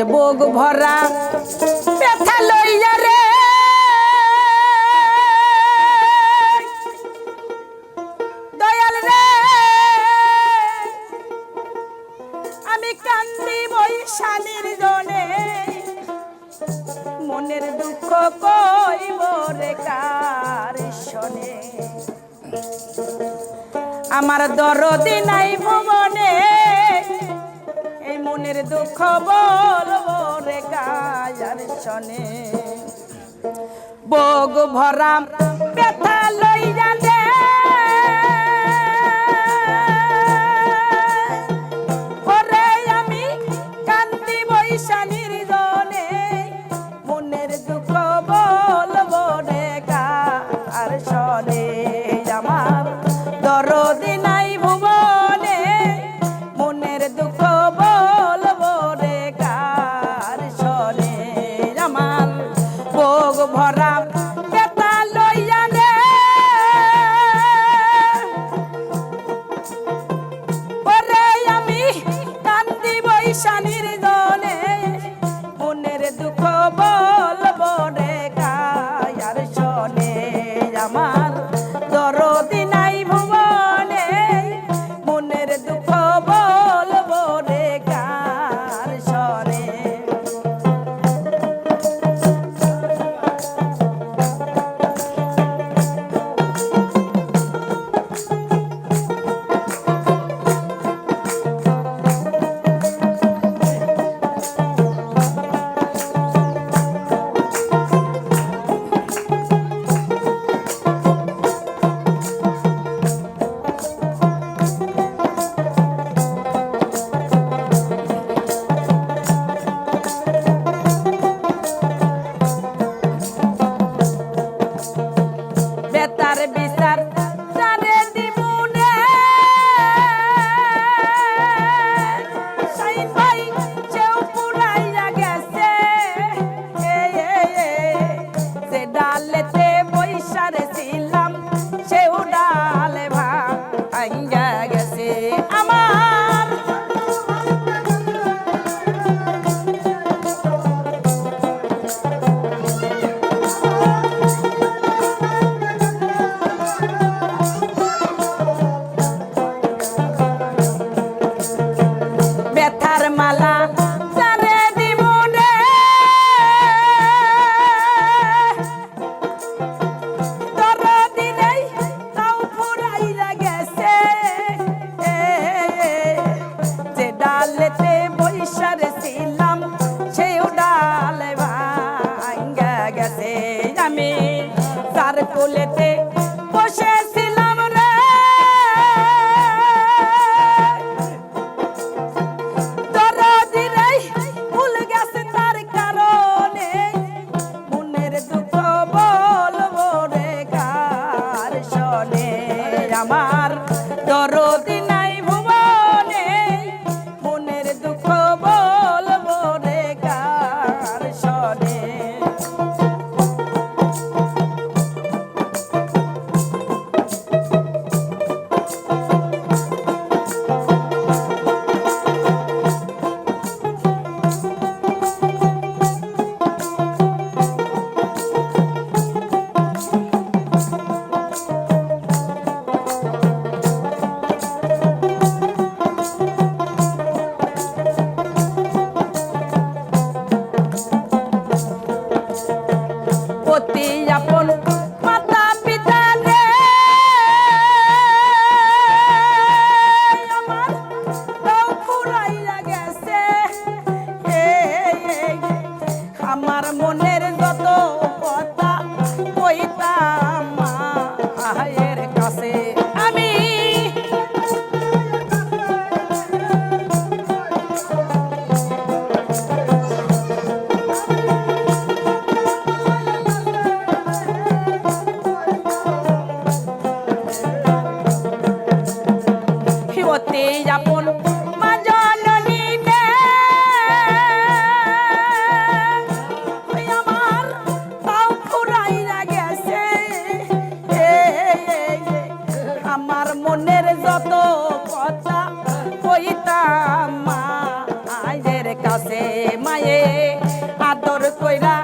রে বোগ ভরা ব্যথা লইয়া রে। দয়াল রে, আমি কান্দি বই শানির জনে। মনের দুঃখ কইব রে কার শোনে। আমার দরদি নাই ভবনে। মনের দুঃখ বলব রে গায়ার শনে। বগ ভরা ব্যথা le llamaba. হইতাম মায়ের কাছে। আমি আপন মায়ে আদর কইরা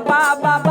বাবা বাবা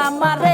আমারে